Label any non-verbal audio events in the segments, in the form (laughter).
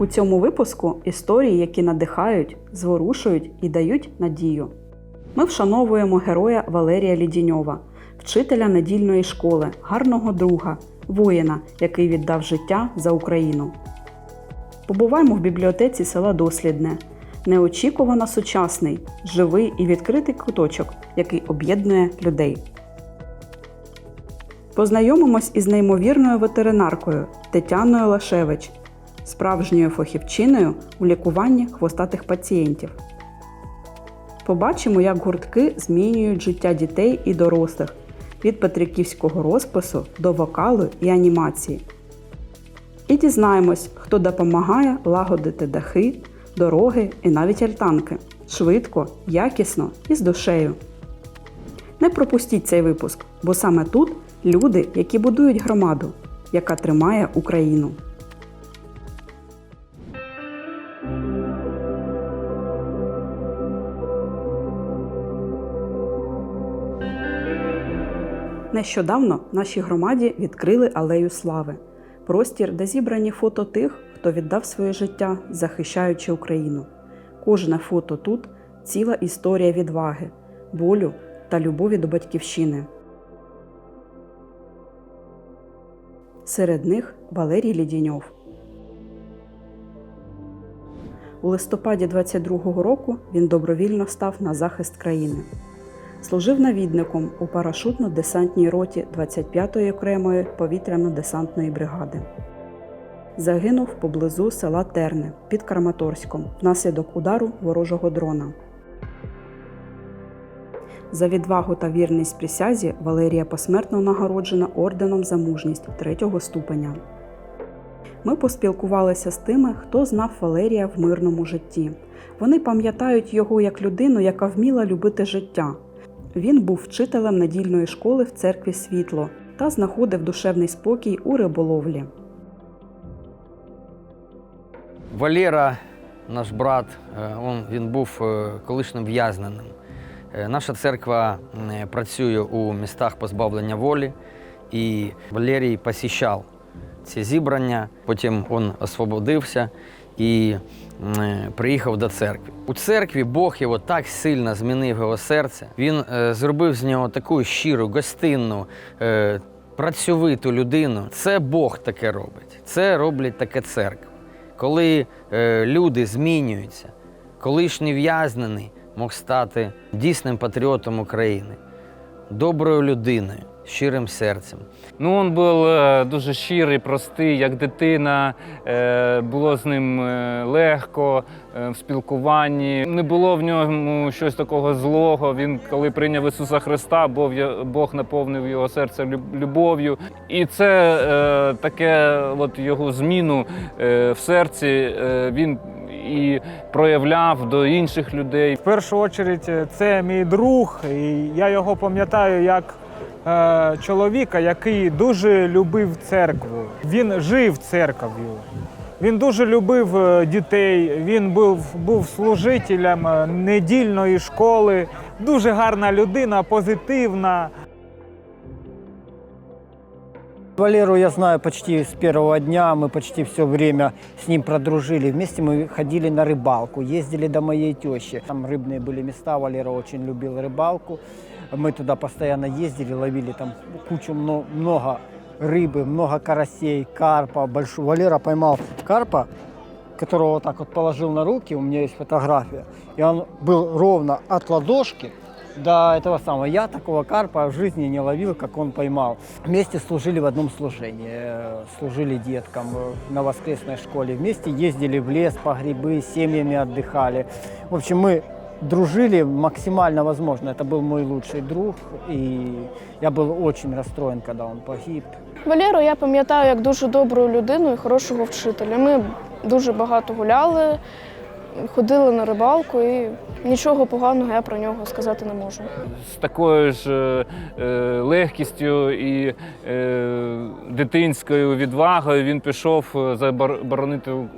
У цьому випуску історії, які надихають, зворушують і дають надію. Ми вшановуємо героя Валерія Лідіньова, вчителя недільної школи, гарного друга, воїна, який віддав життя за Україну. Побуваємо в бібліотеці села Дослідне. Неочікувано сучасний, живий і відкритий куточок, який об'єднує людей. Познайомимось із неймовірною ветеринаркою Тетяною Лашевич, справжньою фахівчиною у лікуванні хвостатих пацієнтів. Побачимо, як гуртки змінюють життя дітей і дорослих від петриківського розпису до вокалу і анімації. І дізнаємось, хто допомагає лагодити дахи, дороги і навіть альтанки швидко, якісно і з душею. Не пропустіть цей випуск, бо саме тут люди, які будують громаду, яка тримає Україну. Нещодавно нашій громаді відкрили алею слави простір, де зібрані фото тих, хто віддав своє життя, захищаючи Україну. Кожне фото тут ціла історія відваги, болю та любові до батьківщини. Серед них Валерій Лідіньов. У листопаді 22-го року він добровільно став на захист країни. Служив навідником у парашутно-десантній роті 25-ї окремої повітряно-десантної бригади. Загинув поблизу села Терне під Краматорськом внаслідок удару ворожого дрона. За відвагу та вірність присязі Валерія посмертно нагороджена орденом за мужність третього ступеня. Ми поспілкувалися з тими, хто знав Валерія в мирному житті. Вони пам'ятають його як людину, яка вміла любити життя. Він був вчителем недільної школи в церкві Світло та знаходив душевний спокій у риболовлі. Валера, наш брат, е, він був е, колишнім в'язненим. Е, Наша церква працює у містах позбавлення волі, і Валерій посіщав ці зібрання. Потім він освободився і приїхав до церкви. У церкві Бог його так сильно змінив його серце. Він е, зробив з нього таку щиру, гостинну, е, працьовиту людину. Це Бог таке робить. Це роблять таке церква. Коли е, люди змінюються, колишній в'язнений мог стати дійсним патріотом України, доброю людиною, щирим серцем. Ну, він був е, дуже щирий, простий, як дитина. Е, Було з ним е, легко в спілкуванні. Не було в ньому щось такого злого. Він, коли прийняв Ісуса Христа, Бог, наповнив його серце любов'ю. І це таке, от його зміну в серці він і проявляв до інших людей. В першу чергу це мій друг, і я його пам'ятаю як е, чоловіка, який дуже любив церкву. Він жив церков'ю. Він дуже любив е, дітей, він був, був служителем е, недільної школи. Дуже гарна людина, позитивна. Валеру я знаю почти с первого дня, мы почти все время с ним продружили. Вместе мы ходили на рыбалку, ездили до моей тещи. Там рыбные были места, Валера очень любил рыбалку. Мы туда постоянно ездили, ловили там кучу, мно- много рыбы, много карасей, карпа. Большой. Валера поймал карпа, которого вот так вот положил на руки, у меня есть фотография. И он был ровно от ладошки до этого самого. Я такого карпа в жизни не ловил, как он поймал. Вместе служили в одном служении. э, Служили деткам э, на воскресной школе. Вместе ездили в лес по грибы, с семьями отдыхали. В общем, мы дружили максимально возможно. Это был мой лучший друг. И я был очень расстроен, когда он погиб. Валеру я пам'ятаю як дуже добру людину і хорошого вчителя. Ми дуже багато гуляли, ходили на рибалку і нічого поганого я про нього сказати не можу. з такою ж е, е, легкістю і е, дитинською відвагою він пішов е, забор-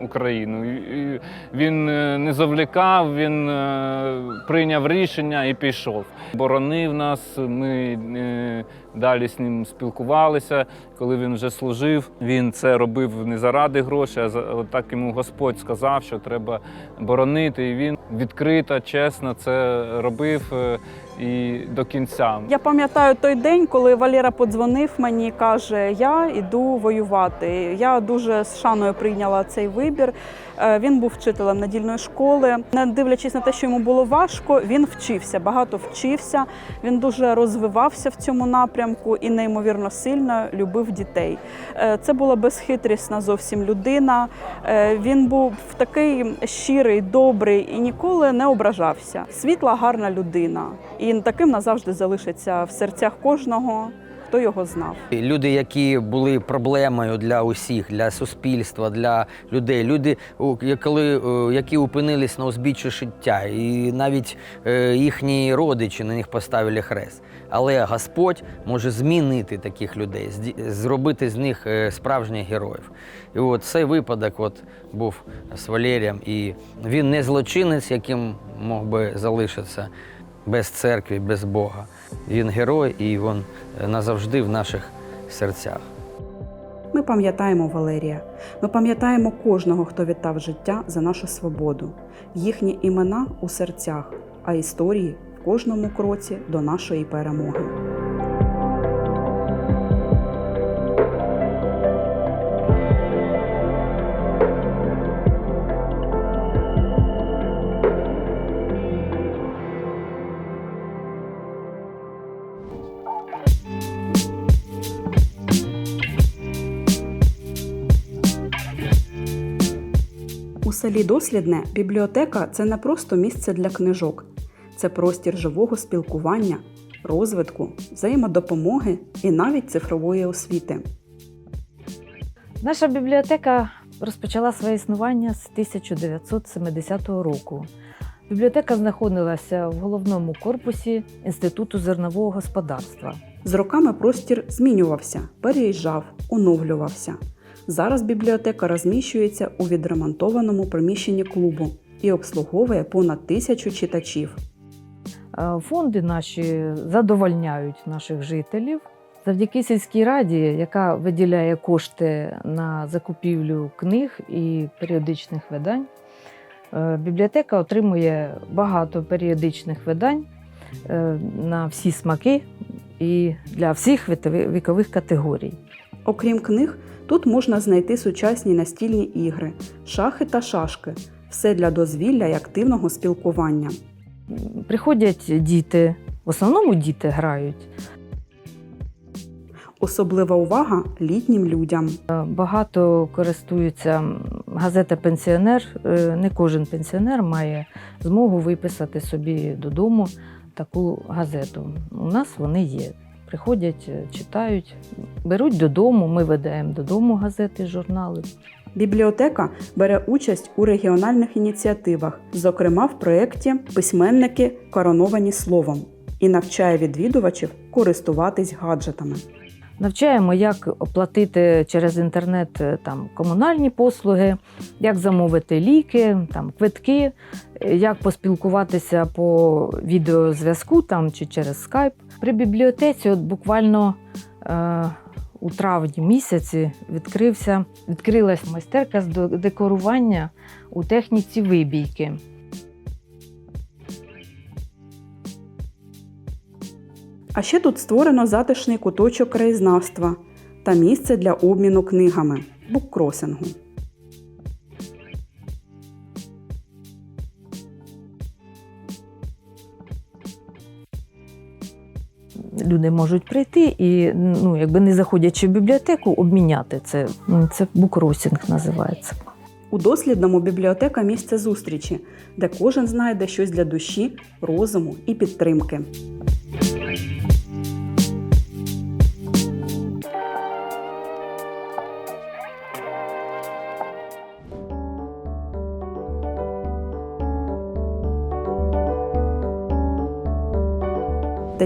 Україну. І Він е, не завлікав, він е, прийняв рішення і пішов. Боронив нас. Ми е, далі з ним спілкувалися. Коли він вже служив, він це робив не заради грошей, а так йому Господь сказав, що треба боронити. І він відкрито, чесно це робив е, і до кінця. Я пам'ятаю той день, коли Валера подзвонив мені каже: Я йду воювати. Я дуже з шаною прийняла цей вибір. Е, Він був вчителем надільної школи. Не дивлячись на те, що йому було важко, він вчився, багато вчився. Він дуже розвивався в цьому напрямку і неймовірно сильно любив дітей. Е, Це була безхитрісна зовсім людина. Е, Він був такий щирий, добрий і ніколи не ображався. Світла, гарна людина. І таким назавжди залишиться в серцях кожного, хто його знав. Люди, які були проблемою для усіх, для суспільства, для людей, люди, коли, е, які опинились на узбіччі життя, і навіть е, їхні родичі на них поставили хрест. Але Господь може змінити таких людей, зробити з них е, справжніх героїв. І от цей випадок от був з Валерієм, і він не злочинець, яким мог би залишитися без церкви, без Бога. Він герой, і він е, назавжди в наших серцях. Ми пам'ятаємо Валерія. Ми пам'ятаємо кожного, хто віддав життя за нашу свободу. Їхні імена у серцях, а історії в кожному кроці до нашої перемоги. Селі Дослідне бібліотека це не просто місце для книжок, це простір живого спілкування, розвитку, взаємодопомоги і навіть цифрової освіти. Наша бібліотека розпочала своє існування з 1970 року. Бібліотека знаходилася в головному корпусі Інституту зернового господарства. З роками простір змінювався, переїжджав, оновлювався. Зараз бібліотека розміщується у відремонтованому приміщенні клубу і обслуговує понад тисячу читачів. Е, Фонди наші задовольняють наших жителів. Завдяки сільській раді, яка виділяє кошти на закупівлю книг і періодичних видань, е, бібліотека отримує багато періодичних видань е, на всі смаки і для всіх вікових категорій. Окрім книг, тут можна знайти сучасні настільні ігри, шахи та шашки все для дозвілля і активного спілкування. Приходять діти, в основному діти грають. Особлива увага літнім людям. Е, Багато користуються газета Пенсіонер. Е, Не кожен пенсіонер має змогу виписати собі додому таку газету. У нас вони є. Приходять, е, читають, беруть додому. Ми видаємо додому газети, журнали. Бібліотека бере участь у регіональних ініціативах, зокрема в проєкті Письменники короновані словом і навчає відвідувачів користуватись гаджетами. Навчаємо, як оплатити через інтернет е, там, комунальні послуги, як замовити ліки, там, квитки, е, як поспілкуватися по відеозв'язку там, чи через скайп. При бібліотеці от буквально е, у травні місяці відкрився, відкрилась майстерка з декорування у техніці вибійки. А ще тут створено затишний куточок краєзнавства та місце для обміну книгами буккросингу. Люди можуть прийти і, ну, якби не заходячи в бібліотеку, обміняти це. Це букросінг називається. У дослідному бібліотека місце зустрічі, де кожен знайде щось для душі, розуму і підтримки.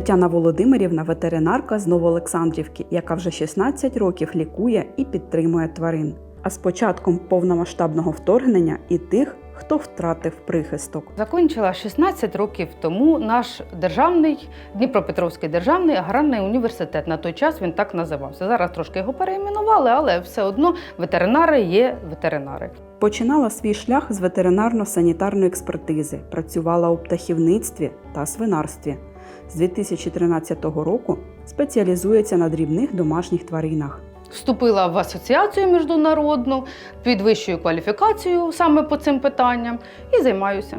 Тетяна Володимирівна ветеринарка з Новоолександрівки, яка вже 16 років лікує і підтримує тварин. А з початком повномасштабного вторгнення і тих, хто втратив прихисток. Закінчила 16 років тому наш державний Дніпропетровський державний аграрний університет. На той час він так називався. Зараз трошки його перейменували, але все одно ветеринари є ветеринари. Починала свій шлях з ветеринарно-санітарної експертизи, працювала у птахівництві та свинарстві. З 2013 року спеціалізується на дрібних домашніх тваринах. Вступила в асоціацію міжнародну, підвищую кваліфікацію саме по цим питанням і займаюся.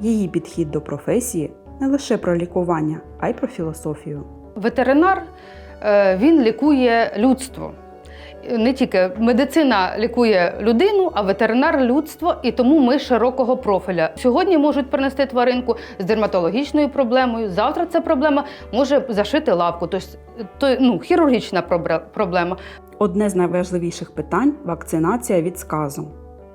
Її підхід до професії не лише про лікування, а й про філософію. Ветеринар е, він лікує людство. Не тільки медицина лікує людину, а ветеринар людство, і тому ми широкого профіля. Сьогодні можуть принести тваринку з дерматологічною проблемою. Завтра ця проблема може зашити лапку, тобто то, ну, хірургічна проблема. Одне з найважливіших питань вакцинація від сказу.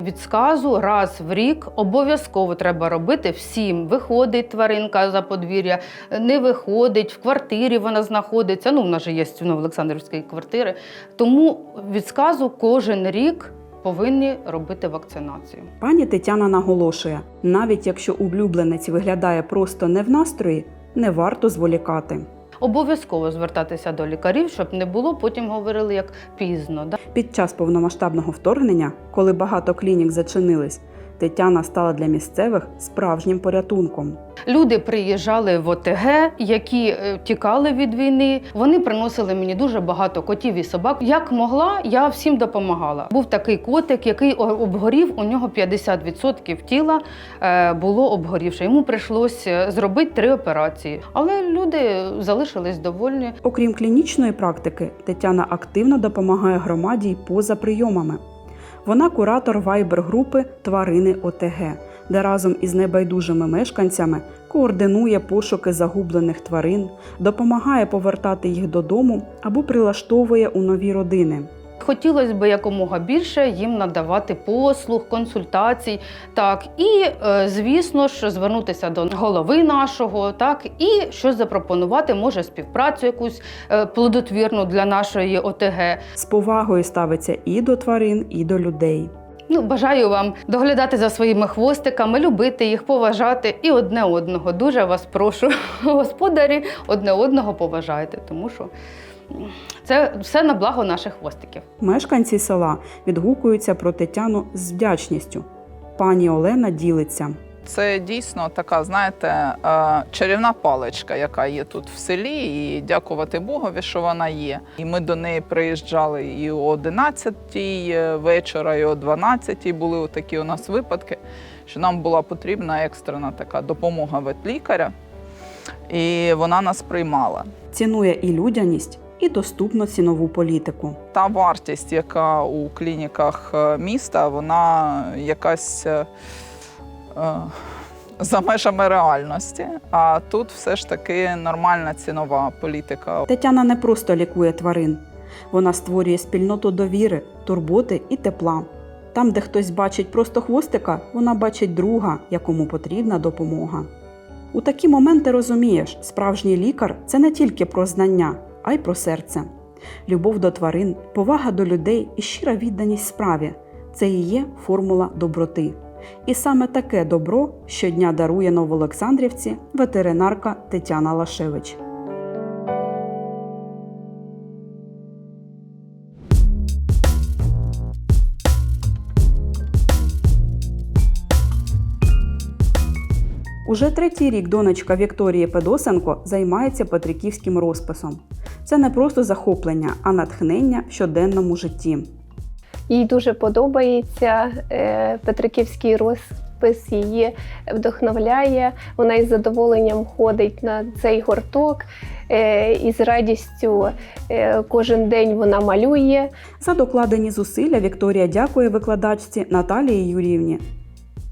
Від сказу раз в рік обов'язково треба робити всім. Виходить тваринка за подвір'я, не виходить, в квартирі вона знаходиться. Ну, в нас же є ну, в Олександрівській квартири. Тому від сказу кожен рік повинні робити вакцинацію. Пані Тетяна наголошує: навіть якщо улюбленець виглядає просто не в настрої, не варто зволікати. Обов'язково звертатися до лікарів, щоб не було, потім говорили як пізно. Да? Під час повномасштабного вторгнення, коли багато клінік зачинились, Тетяна стала для місцевих справжнім порятунком. Люди приїжджали в ОТГ, які е, тікали від війни. Вони приносили мені дуже багато котів і собак. Як могла, я всім допомагала. Був такий котик, який обгорів. У нього 50% тіла е, було обгорівше. Йому прийшлося зробити три операції, але люди залишились довольні. Окрім клінічної практики, Тетяна активно допомагає громаді й поза прийомами. Вона куратор вайбер-групи Тварини ОТГ, де разом із небайдужими мешканцями координує пошуки загублених тварин, допомагає повертати їх додому або прилаштовує у нові родини. Хотілося б якомога більше їм надавати послуг, консультацій, так і е, звісно ж звернутися до голови нашого, так і щось запропонувати, може співпрацю якусь е, плодотвірну для нашої ОТГ. З повагою ставиться і до тварин, і до людей. Ну, бажаю вам доглядати за своїми хвостиками, любити їх, поважати і одне одного. Дуже вас прошу, (laughs) господарі, одне одного поважайте, тому що це все на благо наших хвостиків. Мешканці села відгукуються про Тетяну з вдячністю. Пані Олена ділиться. Це дійсно така, знаєте, е, чарівна паличка, яка є тут в селі, і дякувати Богові, що вона є. І ми до неї приїжджали і о 11 вечора, і о 12 були такі у нас випадки, що нам була потрібна екстрена така допомога ветлікаря, і вона нас приймала. Цінує і людяність, і доступну цінову політику. Та вартість, яка у клініках е, міста, вона якась е, е, за межами реальності. А тут все ж таки нормальна цінова політика. Тетяна не просто лікує тварин, вона створює спільноту довіри, турботи і тепла. Там, де хтось бачить просто хвостика, вона бачить друга, якому потрібна допомога. У такі моменти розумієш, справжній лікар це не тільки про знання, а й про серце. Любов до тварин, повага до людей і щира відданість справі це і є формула доброти. І саме таке добро щодня дарує Новоолександрівці ветеринарка Тетяна Лашевич. Уже третій рік донечка Вікторії Педосенко займається петриківським розписом. Це не просто захоплення, а натхнення в щоденному житті. Їй дуже подобається е, Петриківський розпис, її вдохновляє. Вона із задоволенням ходить на цей гурток е, і з радістю е, кожен день вона малює. За докладені зусилля Вікторія дякує викладачці Наталії Юріївні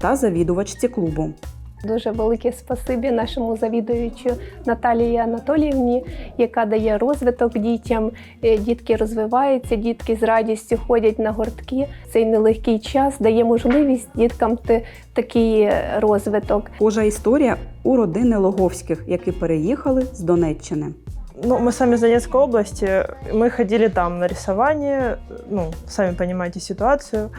та завідувачці клубу. Дуже велике спасибі нашому завідуючу Наталії Анатоліївні, яка дає розвиток дітям. Е, Дітки розвиваються, дітки з радістю ходять на гуртки. Цей нелегкий час дає можливість діткам такий е, розвиток. Схожа історія у родини Логовських, які переїхали з Донеччини. Ну, мы сами из Донецкой области, мы ходили там на рисование, ну, сами понимаете ситуацию.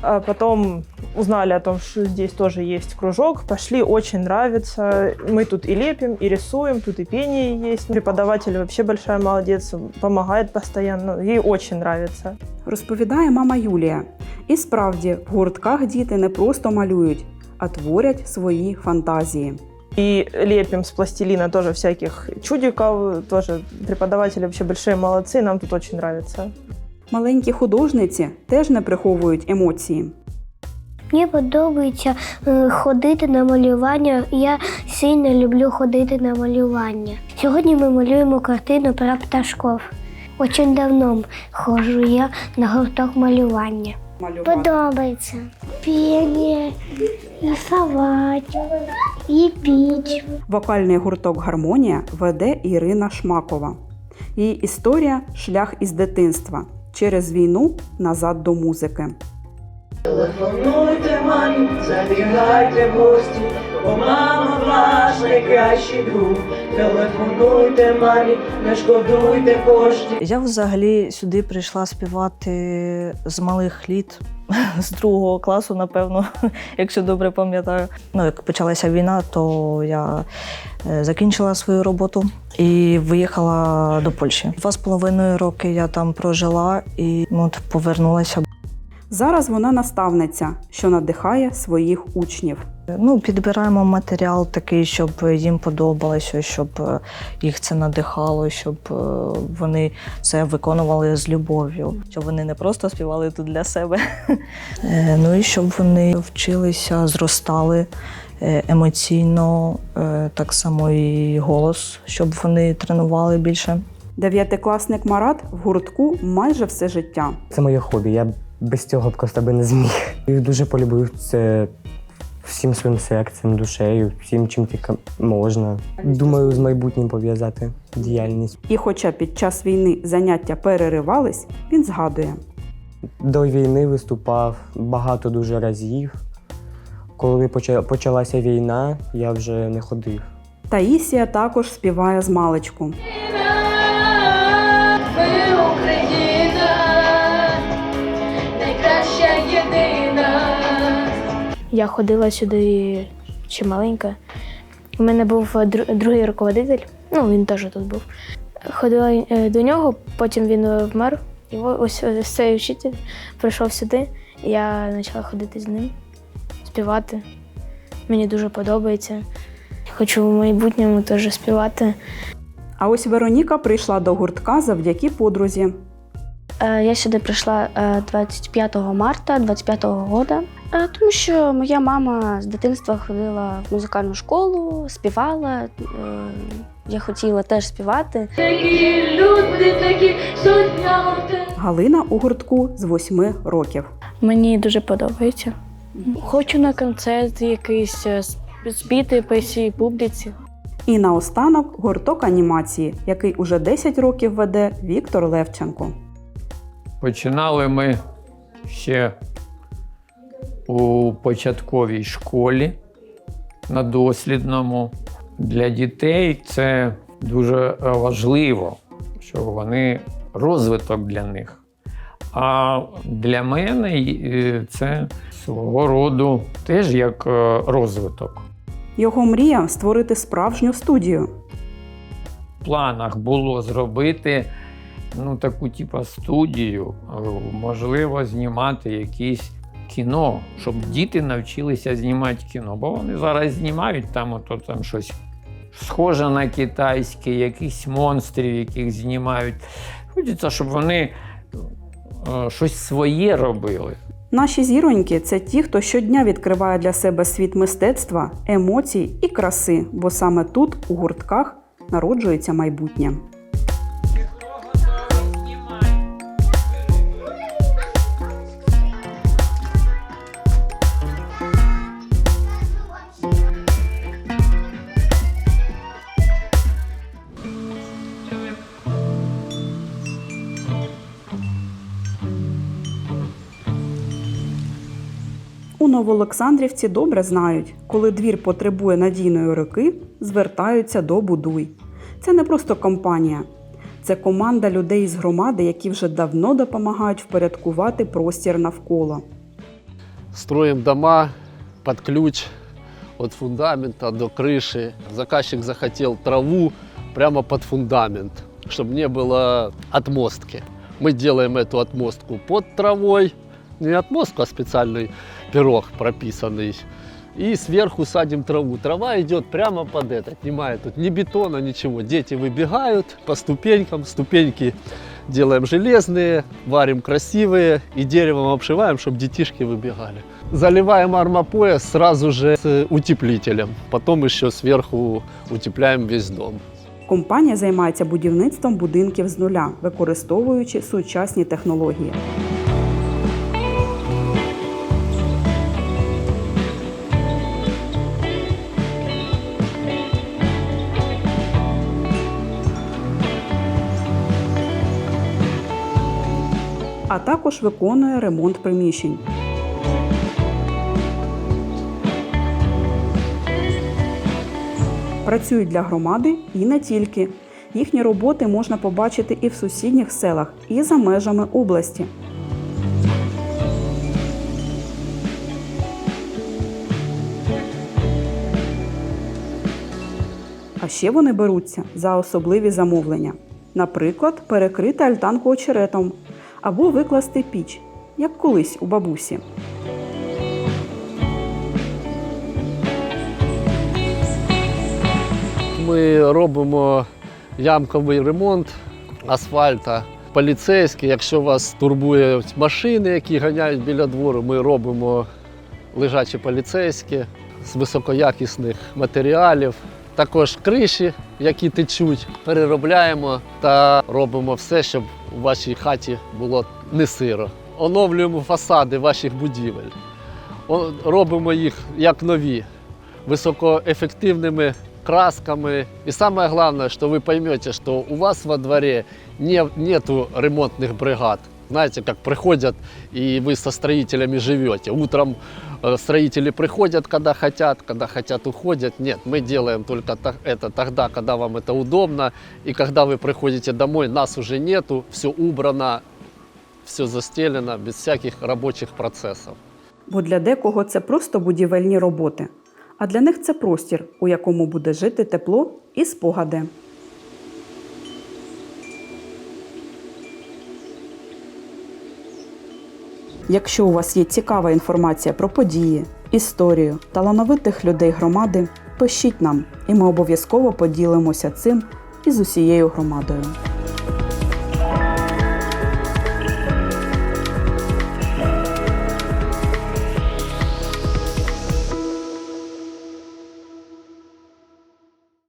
Потом узнали о том, что здесь тоже есть кружок, пошли, очень нравится. Мы тут и лепим, и рисуем, тут и пение есть. Преподаватель вообще большая молодец, помогает постоянно, ей очень нравится. Розповідає мама Юлія. І справді, в гуртках діти не просто малюють, а творять свої фантазії. И лепим с пластилина тоже всяких чудиков, тоже преподаватели вообще большие молодцы, нам тут очень нравится. Маленькі художниці теж не приховують емоції. Мені подобається е, ходити на малювання. Я сильно люблю ходити на малювання. Сьогодні ми малюємо картину про пташков. Очень давно ходжу я на гурток малювання. Подобається пение, рисувати, ліпити. Вокальний гурток Гармонія веде Ірина Шмакова. Її історія шлях із дитинства через війну назад до музики. Телефонуйте мамі, забігайте в гості, бо мама ваш найкращий друг. Телефонуйте мамі, не шкодуйте коштів. Я взагалі сюди прийшла співати з малих літ, (laughs) з другого класу, напевно, (laughs) якщо добре пам'ятаю. Ну, як почалася війна, то я е, закінчила свою роботу і виїхала до Польщі. Два з половиною роки я там прожила і ну, от повернулася. Зараз вона наставниця, що надихає своїх учнів. Ну, підбираємо матеріал такий, щоб їм подобалося, щоб е, їх це надихало, щоб е, вони це виконували з любов'ю, щоб вони не просто співали тут для себе. (laughs) Е, Ну і щоб вони вчилися, зростали емоційно, так само і голос, щоб вони тренували більше. Дев'ятикласник Марат в гуртку майже все життя. Це моє хобі. Я без цього просто би не зміг. І дуже полюбив це всім своїм серцем, душею, всім, чим тільки можна. Думаю, з майбутнім пов'язати діяльність. І хоча під час війни заняття переривались, він згадує. До війни виступав багато дуже разів. Коли почалася війна, я вже не ходив. Таїсія також співає з маличку. Я ходила сюди ще маленька. У мене був е, другий руководитель, ну він теж тут був. Ходила е, до нього, потім він е, вмер. І ось цей вчитель прийшов сюди, і я почала ходити з ним, співати. Мені дуже подобається. Хочу в майбутньому теж співати. А ось Вероніка прийшла до гуртка завдяки подрузі. Я сюди прийшла е, 25 марта 25-го года, е, тому що моя мама з дитинства ходила в музикальну школу, співала. е, Я хотіла теж співати. Такі люди, такі Галина у гуртку з восьми років. Мені дуже подобається. Хочу на концерт якийсь е, спіти по всій публіці. І наостанок гурток анімації, який уже 10 років веде Віктор Левченко. Починали ми ще у початковій школі на дослідному. Для дітей це дуже важливо, що вони розвиток для них. А для мене е, це свого роду теж як е, розвиток. Його мрія створити справжню студію. В планах було зробити ну, таку типу, студію, можливо, знімати якісь кіно, щоб діти навчилися знімати кіно. Бо вони зараз знімають там, ото, там щось схоже на китайське, якісь монстрів, яких знімають. Хочеться, щоб вони е, щось своє робили. Наші зіроньки це ті, хто щодня відкриває для себе світ мистецтва, емоцій і краси, бо саме тут, у гуртках, народжується майбутнє. У Новоолександрівці добре знають, коли двір потребує надійної руки, звертаються до будуй. Це не просто компанія, це команда людей з громади, які вже давно допомагають впорядкувати простір навколо. Строим дома под ключ от фундамента до крыши. Заказчик захотел траву прямо под фундамент, чтобы не было отмостки. Мы делаем эту отмостку под травой, не отмостку, а специальный пирог прописанный. И сверху садим траву. Трава идет прямо под это, отнимает тут ни бетона, ничего. Дети выбегают по ступенькам, ступеньки делаем железные, варим красивые и деревом обшиваем, чтобы детишки выбегали. Заливаем армопояс сразу же с утеплителем. Потом еще сверху утепляем весь дом. Компанія займається будівництвом будинків з нуля, використовуючи сучасні технології. Також виконує ремонт приміщень. Працюють для громади і не тільки. Їхні роботи можна побачити і в сусідніх селах, і за межами області. А ще вони беруться за особливі замовлення. Наприклад, перекрити альтанку очеретом або викласти піч, як колись у бабусі. Ми робимо ямковий ремонт асфальта. Поліцейські, якщо вас турбують машини, які ганяють біля двору, ми робимо лежачі поліцейські з високоякісних матеріалів. Також криші, які течуть, переробляємо та робимо все, щоб у вашій хаті було не сиро. Оновлюємо фасади ваших будівель. Робимо їх як нові, високоефективними красками. І самое главное, что вы поймете, что у вас во дворе не, нету ремонтных бригад. Знаете, как приходят, и вы со строителями живете. Утром э, строители приходят, когда хотят, когда хотят, уходят. Нет, мы делаем только та- это тогда, когда вам это удобно. И когда вы приходите домой, нас уже нету, все убрано, все застелено, без всяких рабочих процессов. Бо для декого це просто будівельні роботи, а для них це простір, у якому буде жити тепло і спогади. Якщо у вас є цікава інформація про події, історію, талановитих людей громади, пишіть нам, і ми обов'язково поділимося цим із усією громадою.